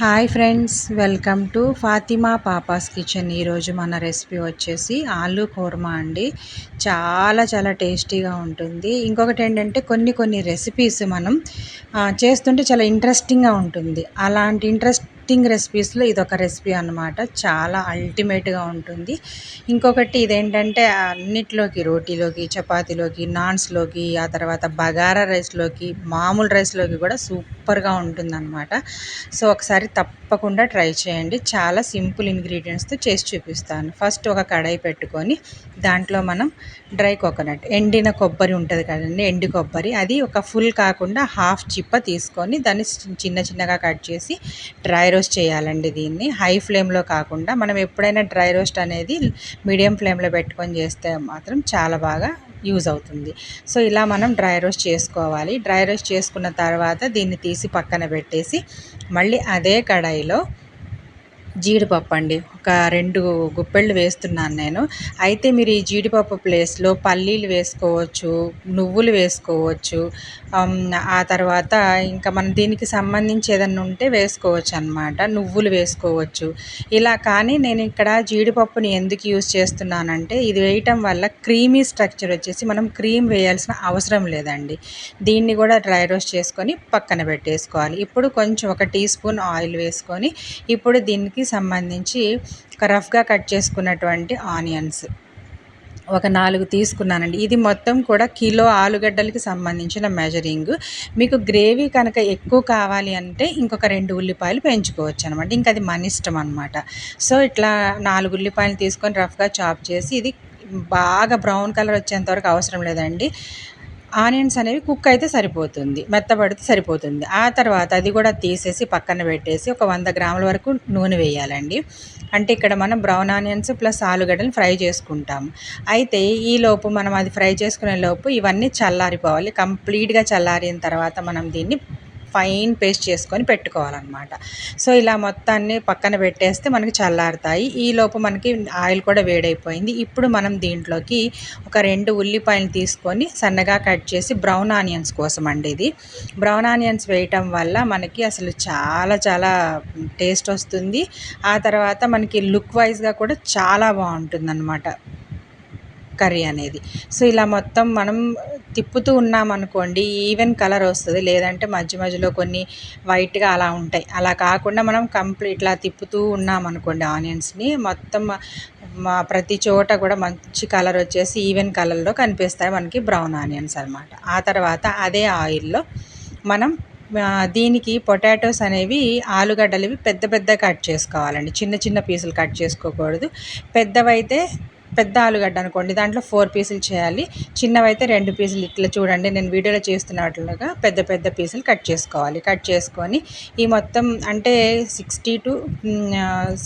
Hi friends welcome to Fatima papa's kitchen. ఈరోజు మన recipe వచ్చేసి ఆలు కూర్మా అండి. చాలా చాలా టేస్టీగా ఉంటుంది. ఇంకొకటి ఏంటంటే కొన్ని కొన్ని రెసిపీస్ మనం చేస్తుంటే చాలా ఇంట్రెస్టింగ్గా ఉంటుంది. అలాంటి ఇంట్రెస్ట్ కుకింగ్ రెసిపీస్లో ఇది ఒక రెసిపీ అనమాట చాలా అల్టిమేట్గా ఉంటుంది. ఇంకొకటి ఇదేంటంటే అన్నిట్లోకి రోటీలోకి చపాతీలోకి నాన్స్లోకి ఆ తర్వాత బగారా రైస్లోకి మామూలు రైస్లోకి కూడా సూపర్గా ఉంటుందన్నమాట. సో ఒకసారి తప్పకుండా ట్రై చేయండి. చాలా సింపుల్ ఇంగ్రీడియంట్స్తో చేసి చూపిస్తాను. ఫస్ట్ ఒక కడాయి పెట్టుకొని దాంట్లో మనం డ్రై కోకోనట్ ఎండిన కొబ్బరి ఉంటుంది కదండి ఎండి కొబ్బరి. అది ఒక ఫుల్ కాకుండా హాఫ్ చిప్ప తీసుకొని దాన్ని చిన్న చిన్నగా కట్ చేసి డ్రై రోస్ట్ చేయాలండి దీన్ని. హై ఫ్లేమ్లో కాకుండా మనం ఎప్పుడైనా డ్రై రోస్ట్ అనేది మీడియం ఫ్లేమ్లో పెట్టుకొని చేస్తే మాత్రం చాలా బాగా యూజ్ అవుతుంది. సో ఇలా మనం డ్రై రోస్ట్ చేసుకోవాలి. డ్రై రోస్ట్ చేసుకున్న తర్వాత దీన్ని తీసి పక్కన పెట్టేసి మళ్ళీ అదే కడాయిలో జీడిపప్పు అండి. ఒక రెండు గుప్పెళ్ళు వేస్తున్నాను నేను. అయితే మీరు ఈ జీడిపప్పు ప్లేస్లో పల్లీలు వేసుకోవచ్చు నువ్వులు వేసుకోవచ్చు ఆ తర్వాత ఇంకా మనం దీనికి సంబంధించి ఏదన్నా ఉంటే వేసుకోవచ్చు అనమాట నువ్వులు వేసుకోవచ్చు. ఇలా కానీ నేను ఇక్కడ జీడిపప్పుని ఎందుకు యూజ్ చేస్తున్నానంటే ఇది వేయటం వల్ల క్రీమీ స్ట్రక్చర్ వచ్చేసి మనం క్రీమ్ వేయాల్సిన అవసరం లేదండి. దీన్ని కూడా డ్రై రోస్ట్ చేసుకొని పక్కన పెట్టేసుకోవాలి. ఇప్పుడు కొంచెం ఒక టీ స్పూన్ ఆయిల్ వేసుకొని ఇప్పుడు దీనికి సంబంధించి ఒక రఫ్గా కట్ చేసుకున్నటువంటి ఆనియన్స్. ఒక నాలుగు తీసుకున్నానండి. ఇది మొత్తం కూడా కిలో ఆలుగడ్డలకి సంబంధించిన మెజరింగ్ మీకు గ్రేవీ కనుక ఎక్కువ కావాలి అంటే ఇంకొక రెండు ఉల్లిపాయలు పెంచుకోవచ్చు అనమాట ఇంకా అది మన ఇష్టం అనమాట సో ఇట్లా నాలుగు ఉల్లిపాయలు తీసుకొని రఫ్గా చాప్ చేసి ఇది బాగా బ్రౌన్ కలర్ వచ్చేంతవరకు అవసరం లేదండి. ఆనియన్స్ అనేవి కుక్ అయితే సరిపోతుంది. మెత్తబడితే సరిపోతుంది. ఆ తర్వాత అది కూడా తీసేసి పక్కన పెట్టేసి ఒక వంద గ్రాముల వరకు నూనె వేయాలండి. అంటే ఇక్కడ మనం బ్రౌన్ ఆనియన్స్ ప్లస్ ఆలుగడ్డలు ఫ్రై చేసుకుంటాము అయితే ఈ లోపు మనం అది ఫ్రై చేసుకునే లోపు ఇవన్నీ చల్లారిపోవాలి. కంప్లీట్గా చల్లారిన తర్వాత మనం దీన్ని ఫైన్ పేస్ట్ చేసుకొని పెట్టుకోవాలన్నమాట. సో ఇలా మొత్తాన్ని పక్కన పెట్టేస్తే మనకి చల్లారుతాయి. ఈలోపు మనకి ఆయిల్ కూడా వేడైపోయింది. ఇప్పుడు మనం దీంట్లోకి ఒక రెండు ఉల్లిపాయలు తీసుకొని సన్నగా కట్ చేసి బ్రౌన్ ఆనియన్స్ కోసం అండి ఇది. బ్రౌన్ ఆనియన్స్ వేయటం వల్ల మనకి అసలు చాలా చాలా టేస్ట్ వస్తుంది. ఆ తర్వాత మనకి లుక్ వైజ్గా కూడా చాలా బాగుంటుంది కర్రీ అనేది. సో ఇలా మొత్తం మనం తిప్పుతూ ఉన్నామనుకోండి ఈవెన్ కలర్ వస్తుంది. లేదంటే మధ్య మధ్యలో కొన్ని వైట్గా అలా ఉంటాయి. అలా కాకుండా మనం కంప్లీట్ ఇట్లా తిప్పుతూ ఉన్నామనుకోండి ఆనియన్స్ని మొత్తం మా ప్రతి చోట కూడా మంచి కలర్ వచ్చేసి ఈవెన్ కలర్లో కనిపిస్తాయి మనకి బ్రౌన్ ఆనియన్స్ అనమాట ఆ తర్వాత అదే ఆయిల్లో మనం దీనికి పొటాటోస్ అనేవి ఆలుగడ్డలు పెద్ద పెద్ద కట్ చేసుకోవాలండి. చిన్న చిన్న పీసులు కట్ చేసుకోకూడదు. పెద్దవైతే పెద్ద ఆలుగడ్డ అనుకోండి దాంట్లో ఫోర్ పీసులు చేయాలి. చిన్నవైతే రెండు పీసులు ఇట్లా చూడండి నేను వీడియోలో చేస్తున్నట్లుగా పెద్ద పెద్ద పీసులు కట్ చేసుకోవాలి. కట్ చేసుకొని ఈ మొత్తం అంటే sixty to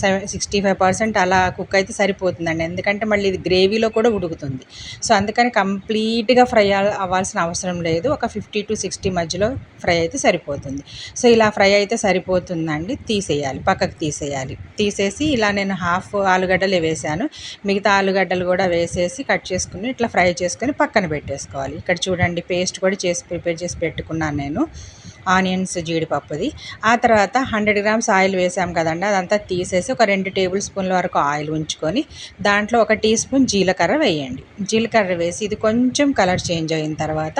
seven sixty five percent అలా కుక్ అయితే సరిపోతుందండి. ఎందుకంటే మళ్ళీ ఇది గ్రేవీలో కూడా ఉడుకుతుంది. సో అందుకని కంప్లీట్గా ఫ్రై అవ్వాల్సిన అవసరం లేదు. ఒక ఫిఫ్టీ టు సిక్స్టీ మధ్యలో ఫ్రై అయితే సరిపోతుంది. సో ఇలా ఫ్రై అయితే సరిపోతుందండి. తీసేయాలి పక్కకు తీసేయాలి. తీసేసి ఇలా నేను హాఫ్ ఆలుగడ్డలు వేసాను. మిగతా ఆలుగడ్డ ఉల్లిగడ్డలు కూడా వేసేసి కట్ చేసుకుని ఇట్లా ఫ్రై చేసుకొని పక్కన పెట్టేసుకోవాలి. ఇక్కడ చూడండి పేస్ట్ కూడా చేసి ప్రిపేర్ చేసి పెట్టుకున్నాను నేను. ఆనియన్స్ జీడిపప్పుది. ఆ తర్వాత హండ్రెడ్ గ్రామ్స్ ఆయిల్ వేసాం కదండి అదంతా తీసేసి ఒక రెండు టేబుల్ స్పూన్ల వరకు ఆయిల్ ఉంచుకొని దాంట్లో ఒక టీ స్పూన్ జీలకర్ర వేయండి. జీలకర్ర వేసి ఇది కొంచెం కలర్ చేంజ్ అయిన తర్వాత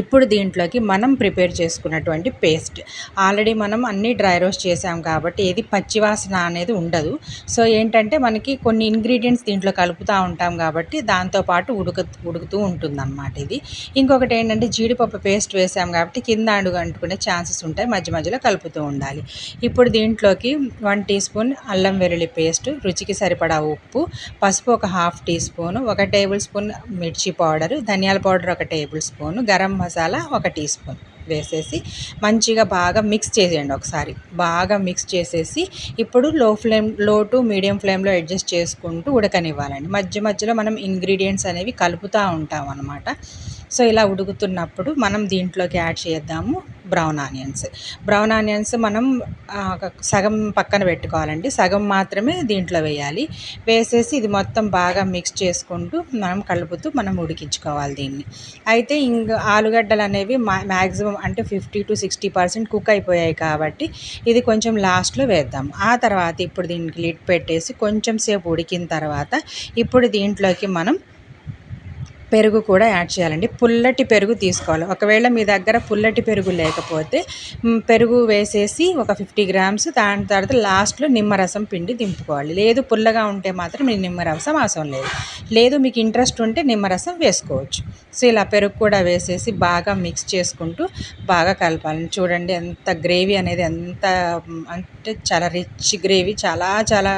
ఇప్పుడు దీంట్లోకి మనం ప్రిపేర్ చేసుకున్నటువంటి పేస్ట్. ఆల్రెడీ మనం అన్నీ డ్రై రోస్ట్ చేసాం కాబట్టి ఏది పచ్చివాసన అనేది ఉండదు. సో ఏంటంటే మనకి కొన్ని ఇంగ్రీడియంట్స్ దీంట్లో కలుపుతూ ఉంటాం కాబట్టి దాంతోపాటు ఉడుక ఉడుకుతూ ఉంటుందన్నమాట ఇది. ఇంకొకటి ఏంటంటే జీడిపప్పు పేస్ట్ వేసాం కాబట్టి కింద అడుగు అంటుకునే ఛాన్సెస్ ఉంటాయి. మధ్య మధ్యలో కలుపుతూ ఉండాలి. ఇప్పుడు దీంట్లోకి వన్ టీ స్పూన్ అల్లం వెల్లుల్లి పేస్ట్ రుచికి సరిపడా ఉప్పు పసుపు ఒక హాఫ్ టీ స్పూన్ ఒక టేబుల్ స్పూన్ మిర్చి పౌడర్ ధనియాల పౌడర్ ఒక టేబుల్ స్పూన్ గరం మసాలా ఒక టీ స్పూన్ వేసేసి మంచిగా బాగా మిక్స్ చేసేయండి ఒకసారి. బాగా మిక్స్ చేసేసి ఇప్పుడు లో ఫ్లేమ్లో టు మీడియం ఫ్లేమ్లో అడ్జస్ట్ చేసుకుంటూ ఉడకనివ్వాలండి. మధ్య మధ్యలో మనం ఇంగ్రీడియంట్స్ అనేవి కలుపుతూ ఉంటాం అనమాట సో ఇలా ఉడుకుతున్నప్పుడు మనం దీంట్లోకి యాడ్ చేద్దాము. Brown onions. బ్రౌన్ ఆనియన్స్ మనం సగం పక్కన పెట్టుకోవాలండి. సగం మాత్రమే దీంట్లో వేయాలి. వేసేసి ఇది మొత్తం బాగా మిక్స్ చేసుకుంటూ మనం కలుపుతూ మనం ఉడికించుకోవాలి దీన్ని. అయితే ఇంక ఆలుగడ్డలు అనేవి మ్యాక్సిమం అంటే fifty to sixty percent cook అయిపోయాయి కాబట్టి ఇది కొంచెం లాస్ట్లో వేద్దాం. ఆ తర్వాత ఇప్పుడు దీనికి లిడ్ పెట్టేసి కొంచెం సేపు ఉడికిన తర్వాత ఇప్పుడు దీంట్లోకి మనం పెరుగు కూడా యాడ్ చేయాలండి. పుల్లటి పెరుగు తీసుకోవాలి. ఒకవేళ మీ దగ్గర పుల్లటి పెరుగు లేకపోతే పెరుగు వేసేసి ఒక ఫిఫ్టీ గ్రామ్స్ దాని తర్వాత లాస్ట్లో నిమ్మరసం పిండి దింపుకోవాలి. లేదు పుల్లగా ఉంటే మాత్రం మీ నిమ్మరసం అవసరం లేదు. లేదు మీకు ఇంట్రెస్ట్ ఉంటే నిమ్మరసం వేసుకోవచ్చు. సో ఇలా పెరుగు కూడా వేసేసి బాగా మిక్స్ చేసుకుంటూ బాగా కలపాలి. చూడండి ఎంత గ్రేవీ అనేది ఎంత అంటే చాలా రిచ్ గ్రేవీ. చాలా చాలా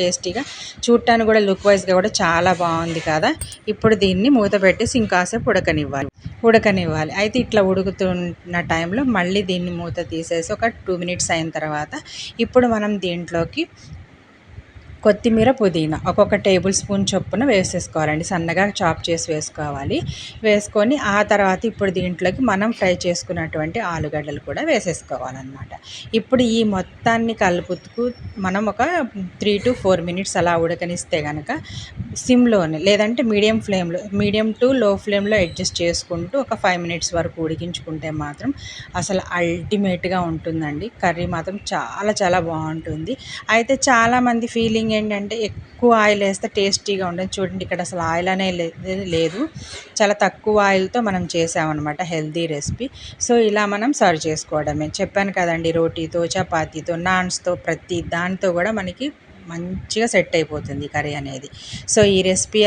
టేస్టీగా చూడటానికి కూడా లుక్ వైజ్గా కూడా చాలా బాగుంది కదా. ఇప్పుడు దీన్ని మూత పెట్టేసి ఇంకాసేపు ఉడకనివ్వాలి. ఉడకనివ్వాలి. అయితే ఇట్లా ఉడుకుతున్న టైంలో మళ్ళీ దీన్ని మూత తీసేసి ఒక టూ మినిట్స్ అయిన తర్వాత ఇప్పుడు మనం దీంట్లోకి కొత్తిమీర పుదీనా. ఒక్కొక్క టేబుల్ స్పూన్ చొప్పున వేసేసుకోవాలండి. సన్నగా చాప్ చేసి వేసుకోవాలి. వేసుకొని ఆ తర్వాత ఇప్పుడు దీంట్లోకి మనం ఫ్రై చేసుకున్నటువంటి ఆలుగడ్డలు కూడా వేసేసుకోవాలన్నమాట. ఇప్పుడు ఈ మొత్తాన్ని కలుపుతూ మనం ఒక త్రీ టు ఫోర్ మినిట్స్ అలా ఉడకనిస్తే కనుక సిమ్లోనే లేదంటే మీడియం ఫ్లేమ్లో మీడియం టు లో ఫ్లేమ్లో అడ్జస్ట్ చేసుకుంటూ ఒక ఫైవ్ మినిట్స్ వరకు ఉడికించుకుంటే మాత్రం అసలు అల్టిమేట్గా ఉంటుందండి. కర్రీ మాత్రం చాలా చాలా బాగుంటుంది. అయితే చాలామంది ఫీలింగ్ ఏంటంటే ఎక్కువ ఆయిల్ వేస్తే టేస్టీగా ఉండదు. చూడండి ఇక్కడ అసలు ఆయిల్ అనే లేదు. చాలా తక్కువ ఆయిల్తో మనం చేసామన్నమాట హెల్దీ రెసిపీ. సో ఇలా మనం సర్వ్ చేసుకోవడమే. చెప్పాను కదండి రోటీతో చపాతీతో నాన్స్తో ప్రతి దానితో కూడా మనకి మంచిగా సెట్ అయిపోతుంది కర్రీ అనేది. సో ఈ రెసిపీ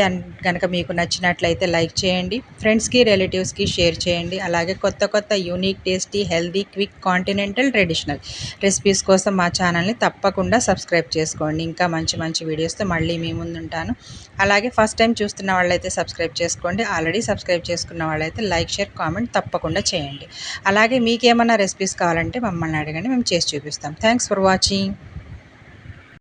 కనుక మీకు నచ్చినట్లయితే లైక్ చేయండి. ఫ్రెండ్స్కి రిలేటివ్స్కి షేర్ చేయండి. అలాగే కొత్త కొత్త unique tasty healthy quick continental traditional recipes కోసం మా ఛానల్ని తప్పకుండా సబ్స్క్రైబ్ చేసుకోండి. ఇంకా మంచి మంచి వీడియోస్తో మళ్ళీ మీ ముందుంటాను అలాగే ఫస్ట్ టైం చూస్తున్న వాళ్ళైతే సబ్స్క్రైబ్ చేసుకోండి. ఆల్రెడీ సబ్స్క్రైబ్ చేసుకున్న వాళ్ళైతే లైక్ షేర్ కామెంట్ తప్పకుండా చేయండి. అలాగే మీకేమన్నా రెసిపీస్ కావాలంటే మమ్మల్ని అడగండి. మేము చేసి చూపిస్తాం. Thanks for watching.